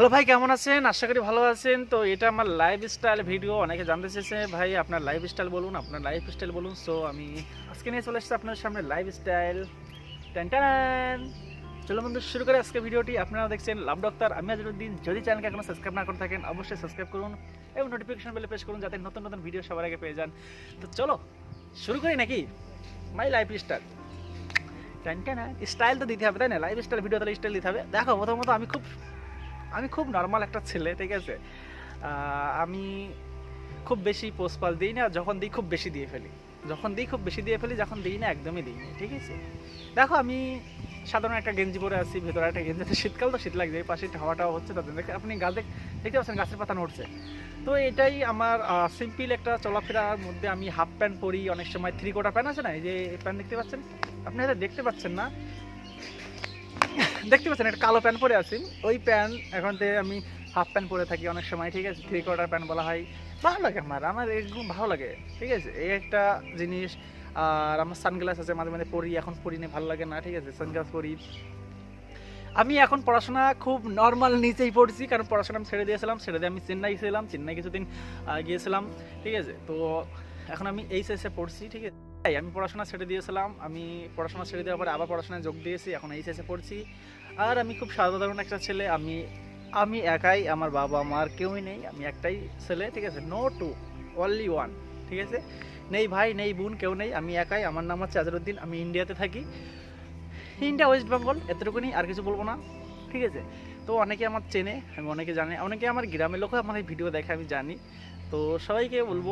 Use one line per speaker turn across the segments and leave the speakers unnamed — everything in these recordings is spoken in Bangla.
হ্যালো ভাই, কেমন আছেন? আশা করি ভালো আছেন। তো এটা আমার লাইফ স্টাইল ভিডিও অনেকে জানতে চেয়েছে, ভাই, আপনার লাইফ স্টাইল বলুন, আপনার লাইফ স্টাইল বলুন। সো আমি আজকে নিয়ে চলে এসেছি আপনার সামনে লাইফ স্টাইল টান চলো বন্ধু, শুরু করে আজকে ভিডিওটি আপনারা দেখছেন লাভ ডক্টর আমি আজরুদ্দিন যদি চ্যানেলকে এখনও সাবস্ক্রাইব না করে থাকেন, অবশ্যই সাবস্ক্রাইব করুন এবং নোটিফিকেশন বেলে প্রেস করুন যাতে নতুন নতুন ভিডিও সবার আগে পেয়ে যান। তো চলো, শুরু করি নাকি? মাই লাইফ স্টাইল টান স্টাইল তো দিতে হবে, তাই না? লাইফ স্টাইল ভিডিও তাহলে স্টাইল দিতে হবে। দেখো, প্রথমত আমি খুব আমি খুব নর্মাল একটা ছেলে, ঠিক আছে? আমি খুব বেশি পোস্টপাল দিই না, যখন দিই খুব বেশি দিয়ে ফেলি। যখন দিই খুব বেশি দিয়ে ফেলি, যখন দিই না, একদমই দিই না, ঠিক আছে? দেখো, আমি সাধারণ একটা গেঞ্জি পরে আছি, ভেতরে একটা গেঞ্জি শীতকাল তো শীত লাগছে, এই পাশে হাওয়াটাও হচ্ছে তাদের দেখে আপনি গাছ দেখ দেখতে পাচ্ছেন গাছের পাতা নড়ছে। তো এটাই আমার সিম্পল একটা চলাফেরার মধ্যে আমি হাফ প্যান্ট পরি, অনেক সময় থ্রি কোটা প্যান্ট আছে না, এই যে প্যান্ট দেখতে পাচ্ছেন? আপনি হয়তো দেখতে পাচ্ছেন না দেখতে পাচ্ছেন, একটা কালো প্যান্ট পরে আছি। ওই প্যান্ট, এখন থেকে আমি হাফ প্যান্ট পরে থাকি অনেক সময়, ঠিক আছে? থ্রি কোয়ার্টার প্যান্ট বলা হয়। ভালো লাগে আমার আমার এরকম ভালো লাগে, ঠিক আছে? এই একটা জিনিস, আর আমার সানগ্লাস আছে, মাঝে মাঝে পরি, এখন পরি নিয়ে ভালো লাগে না, ঠিক আছে? সানগ্লাস পরি। আমি এখন পড়াশোনা খুব নর্মাল নিচেই পড়ছি, কারণ পড়াশোনা আমি ছেড়ে দিয়েছিলাম, ছেড়ে দিয়ে আমি চেন্নাই ছিলাম, চেন্নাই কিছুদিন গিয়েছিলাম, ঠিক আছে? তো এখন আমি এইচএসে পড়ছি, ঠিক আছে? তাই আমি পড়াশোনা ছেড়ে দিয়েছিলাম। আমি পড়াশোনা ছেড়ে দেওয়ার পরে আবার পড়াশোনায় যোগ দিয়েছি, এখন এইচ এইচএসে পড়ছি। আর আমি খুব সাধারণ একটা ছেলে, আমি আমি একাই, আমার বাবা মার কেউই নেই, আমি একটাই ছেলে, ঠিক আছে? নো টু অনলি ওয়ান ঠিক আছে? নেই ভাই, নেই বোন, কেউ নেই, আমি একাই, আমার নাম হচ্ছে আজরুদ্দিন, আমি ইন্ডিয়াতে থাকি। ইন্ডিয়া, ওয়েস্ট বেঙ্গল, এতটুকুনি, আর কিছু বলব না, ঠিক আছে? তো অনেকে আমার চেনে, আমি অনেকে জানে, অনেকে আমার গ্রামের লোকও আমার এই ভিডিও দেখে, আমি জানি। তো সবাইকে বলব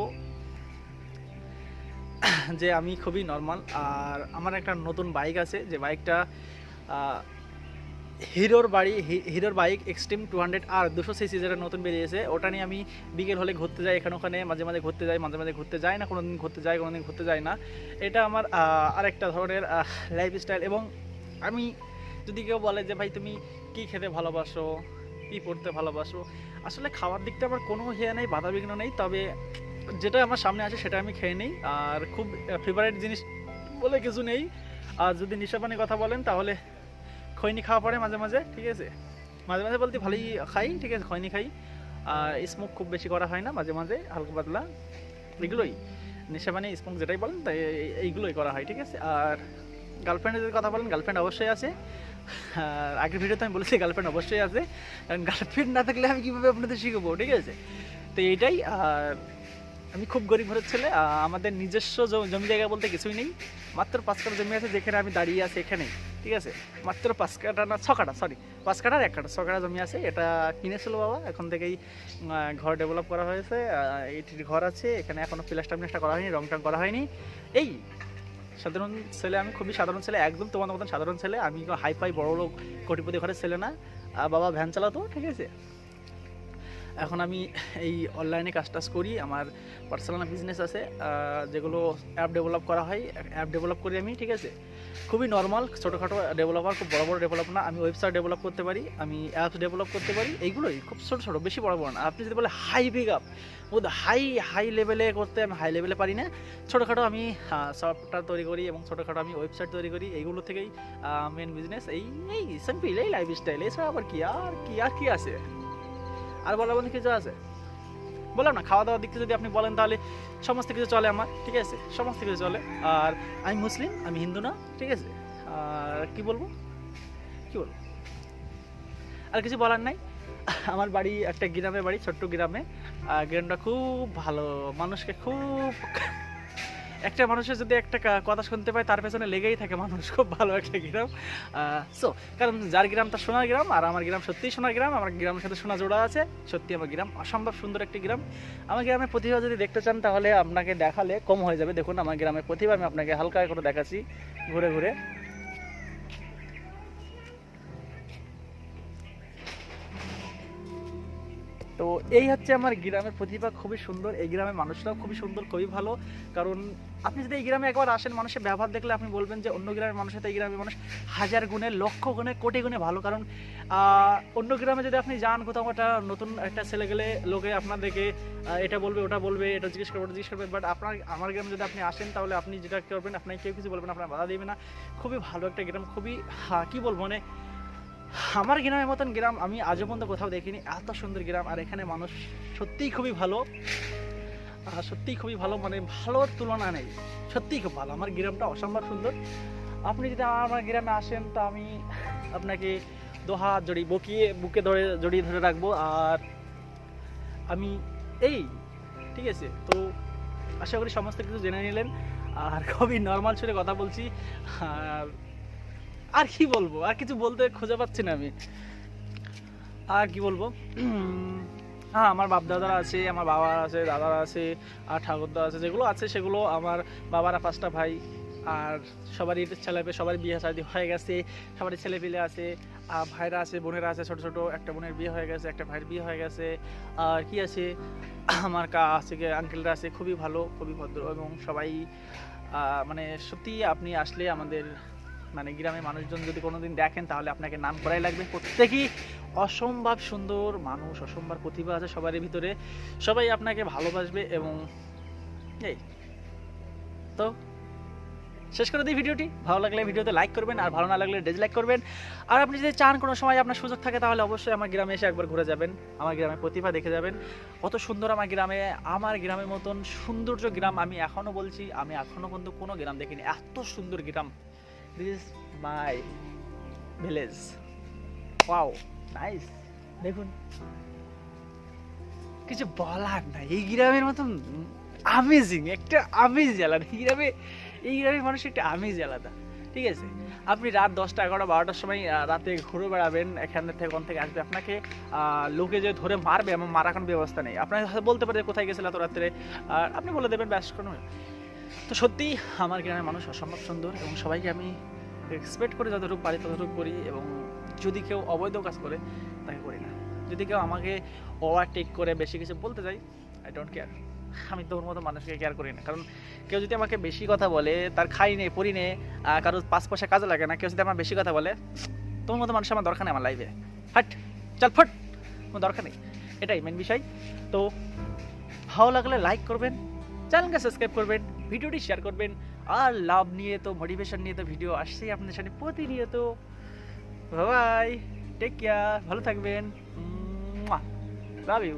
যে আমি খুবই নর্মাল আর আমার একটা নতুন বাইক আছে, যে বাইকটা হিরোর বাড়ি হিরোর বাইক এক্সট্রিম টু হান্ড্রেড আর দুশো সিসি যেটা নতুন বেরিয়েছে, ওটা নিয়ে আমি বিকেল হলে ঘুরতে যাই, এখানে ওখানে মাঝে মাঝে ঘুরতে যাই, মাঝে মাঝে ঘুরতে যাই না কোনো দিন ঘুরতে যাই কোনো দিন ঘুরতে যাই না। এটা আমার আরেকটা ধরনের লাইফ স্টাইল এবং আমি যদি কেউ বলে যে, ভাই, তুমি কি খেতে ভালোবাসো? কী পড়তে ভালোবাসো? আসলে খাওয়ার দিকটা আমার কোনো হেয়া নেই, বাধা বিঘ্ন নেই, তবে যেটা আমার সামনে আছে সেটা আমি খেয়ে নিই। আর খুব ফেভারিট জিনিস বলে কিছু নেই। আর যদি নিশাপানি কথা বলেন তাহলে খৈনি খাওয়া পড়ে মাঝে মাঝে, ঠিক আছে? মাঝে মাঝে বলতে ভালোই খাই, ঠিক আছে, খৈনি খাই। আর স্মোক খুব বেশি করা হয় না, মাঝে মাঝে, হালকা পাতলা। এগুলোই। নেশাপানি স্মোক যেটাই বলেন, তাই এইগুলোই করা হয়, ঠিক আছে? আর গার্লফ্রেন্ডের যদি কথা বলেন গার্লফ্রেন্ড অবশ্যই আছে। আর আগের ভিডিওতে আমি বলেছি গার্লফ্রেন্ড অবশ্যই আছে। কারণ গার্লফ্রেন্ড না থাকলে আমি কীভাবে আপনাদের শিখব, ঠিক আছে? তো এইটাই, আর আমি খুব গরিব ঘরের ছেলে আমাদের নিজস্ব জমি জায়গা বলতে কিছুই নেই। মাত্র পাঁচ কাটা জমি আছে যেখানে আমি দাঁড়িয়ে আছি এখানেই ঠিক আছে? মাত্র পাঁচ কাটা না, ছ কাটা সরি পাঁচ কাটার এক কাটা ছ কাটা জমি আছে। এটা কিনেছিল বাবা, এখন থেকেই ঘর ডেভেলপ করা হয়েছে। এটির ঘর আছে, এখানে এখনও প্লাস্টার মিলাস্টার করা হয়নি, রং টং করা হয়নি। এই, সাধারণ ছেলে, আমি খুবই সাধারণ ছেলে, একদম তোমার মতন সাধারণ ছেলে। আমি হাই ফাই বড় লোক কোটিপতি ঘরের ছেলে না। বাবা ভ্যান চালাতো, ঠিক আছে? এখন আমি এই অনলাইনে কাজ টাজ করি, আমার পার্সোনাল বিজনেস আছে যেগুলো অ্যাপ ডেভেলপ করা হয় অ্যাপ ডেভেলপ করি আমি, ঠিক আছে? খুবই নর্মাল ছোটোখাটো ডেভেলপার খুব বড় বড় ডেভেলপ না, আমি ওয়েবসাইট ডেভেলপ করতে পারি, আমি অ্যাপস ডেভেলপ করতে পারি, এইগুলোই, খুব ছোটো ছোটো, বেশি বড় বড় না। আপনি যদি বলে হাই বিগ আপ ও হাই হাই লেভেলে করতে আমি হাই লেভেলে পারি না। ছোটোখাটো আমি সফটওয়্যার তৈরি করি এবং ছোটোখাটো আমি ওয়েবসাইট তৈরি করি, এইগুলো থেকেই মেন বিজনেস এই এই সিম্পল এই লাইফ স্টাইল এছাড়া আবার কি, আর কি আর কি আছে? আর বলা বলি কিছু আছে? বললাম না, খাওয়া দাওয়ার দিক থেকে যদি আপনি বলেন তাহলে সমস্ত কিছু চলে আমার, ঠিক আছে? সমস্ত কিছু চলে। আর আমি মুসলিম, আমি হিন্দু না, ঠিক আছে? আর কি বলব? কি বলব? আর কিছু বলার নাই। আমার বাড়ি একটা গ্রামে বাড়ি, ছোট্ট গ্রামে। গ্রামটা খুব ভালো, মানুষকে খুব একটা মানুষের যদি একটা কথা শুনতে পায়, তার পেছনে লেগেই থাকে মানুষ। খুব ভালো একটা গ্রাম। সো কারণ যার গ্রাম তার সোনার গ্রাম, আর আমার গ্রাম সত্যিই সোনার গ্রাম, আমার গ্রামের সাথে সোনা জোড়া আছে সত্যি আমার গ্রাম অসম্ভব সুন্দর একটি গ্রাম। আমার গ্রামের প্রতিভা যদি দেখতে চান, তাহলে আপনাকে দেখালে কম হয়ে যাবে। দেখুন, আমার গ্রামের প্রতিভা, আমি আপনাকে হালকা করে দেখাচ্ছি, ঘুরে ঘুরে। তো এই হচ্ছে আমার গ্রামের প্রতিভা খুবই সুন্দর। এই গ্রামের মানুষরাও খুবই সুন্দর খুবই ভালো। কারণ আপনি যদি এই গ্রামে একবার আসেন মানুষের ব্যবহার দেখলে আপনি বলবেন যে অন্য গ্রামের মানুষের সাথে এই গ্রামের মানুষ হাজার গুণে লক্ষ গুণে কোটি গুণে ভালো। কারণ অন্য গ্রামে যদি আপনি যান কোথাও একটা নতুন একটা ছেলে গেলে লোকে আপনাদেরকে এটা বলবে ওটা বলবে এটা জিজ্ঞেস করবে ওটা জিজ্ঞেস করবে। বাট আপনার আমার গ্রামে যদি আপনি আসেন তাহলে আপনি যেটা করবেন আপনাকে কেউ কিছু বলবেন আপনার বাধা দেবে না। খুবই ভালো একটা গ্রাম খুবই হ্যাঁ, কি বলব মানে আমার গ্রামের মতন গ্রাম, আমি আজও পর্যন্ত কোথাও দেখিনি। এত সুন্দর গ্রাম, আর এখানে মানুষ সত্যিই খুবই ভালো। আর সত্যিই খুবই ভালো মানে ভালোর তুলনা নেই। সত্যিই খুব ভালো, আমার গ্রামটা অসম্ভব সুন্দর। আপনি যদি আমার গ্রামে আসেন, তো আমি আপনাকে দোহাত জড়ি, বকিয়ে, বুকে ধরে, জড়িয়ে ধরে রাখব। আর আমি এই, ঠিক আছে? তো আশা করি সমস্ত কিছু জেনে নিলেন। আর খুবই নর্মাল সুরে কথা বলছি। আর আর কি বলব? আর কিছু বলতে খুঁজে পাচ্ছি না আমি। আর কি বলব? হ্যাঁ আমার বাপ দাদারা আছে, আমার বাবা আছে, দাদারা আছে, আর ঠাকুরদা আছে, যেগুলো আছে সেগুলো আমার বাবারা পাঁচটা ভাই। আর সবারই ছেলে সবারই বিয়ে শাদী হয়ে গেছে, সবারই ছেলে পেলে আছে, আর ভাইরা আছে, বোনেরা আছে, ছোট ছোট, একটা বোনের বিয়ে হয়ে গেছে, একটা ভাইয়ের বিয়ে হয়ে গেছে। আর কি আছে? আমার কা আছে আঙ্কেলরা আছে, খুবই ভালো, খুবই ভদ্র, এবং সবাই মানে সত্যি আপনি আসলে আমাদের মানে গ্রামের মানুষজন যদি কোনোদিন দেখেন, তাহলে আপনাকে নাম করাই লাগবে। প্রত্যেকেই অসম্ভব সুন্দর মানুষ, অসম্ভব প্রতিভা আছে সবারই ভিতরে। সবাই আপনাকে ভালোবাসবে এবং এই তো শেষ করে দিই ভিডিওটি। ভালো লাগলে ভিডিওতে লাইক করবেন, আর ভালো না লাগলে ডিসলাইক করবেন। আর আপনি যদি চান কোনো সময় আপনার সুযোগ থাকে, তাহলে অবশ্যই আমার গ্রামে এসে একবার ঘুরে যাবেন। আমার গ্রামের প্রতিভা দেখে যাবেন। কত সুন্দর আমার গ্রামে, আমার গ্রামের মতন সৌন্দর্য গ্রাম আমি এখনও বলছি, আমি এখনও পর্যন্ত কোনো গ্রাম দেখিনি। এত সুন্দর গ্রাম। This my village wow nice দেখুন, কিছু বলার নাই। এই গ্রামের মতন আমেজিং একটা আমেজ আলাদা এই গ্রামে, এই গ্রামের মানুষ একটা আমেজ আলাদা। ঠিক আছে? আপনি রাত দশটা, এগারোটা, বারোটার সময় রাতে ঘুরে বেড়াবেন, এখান থেকে ওখান থেকে আসবে। আপনাকে লোকে যে ধরে মারবে, এমন মারা কোনো ব্যবস্থা নেই। আপনার বলতে পারে কোথায় গেছিল এত রাত্রে। আপনি বলে দেবেন, ব্যাস, কোনো তো সত্যি আমার গ্রামের মানুষ অসম্ভব সুন্দর এবং সবাইকে আমি এক্সপেক্ট করে যতটুকু পারি, ততটুকু করি এবং যদি কেউ অবৈধ কাজ করে, তাকে করি না। যদি কেউ আমাকে ওভারটেক করে, বেশি কিছু বলতে চাই আই ডোন্ট কেয়ার আমি তোর মতো মানুষকে কেয়ার করি না। কারণ কেউ যদি আমাকে বেশি কথা বলে, তার খাই নেই, পড়ি নেই কারও পাঁচ পয়সা কাজে লাগে না, কেউ যদি আমার বেশি কথা বলে, তোর মতো মানুষ আমার দরকার নেই আমার লাইফে ফাট চল ফট, কোনো দরকার নেই। এটাই মেন বিষয়। তো ভালো লাগলে লাইক করবেন চ্যানেলকে সাবস্ক্রাইব করবেন, ভিডিওটি শেয়ার করবেন, আর লাভ নিয়ে তো মোটিভেশন নিয়ে তো ভিডিও আসছেই আপনাদের সাথে প্রতিনিয়ত। বাই টেক কেয়ার ভালো থাকবেন। Love you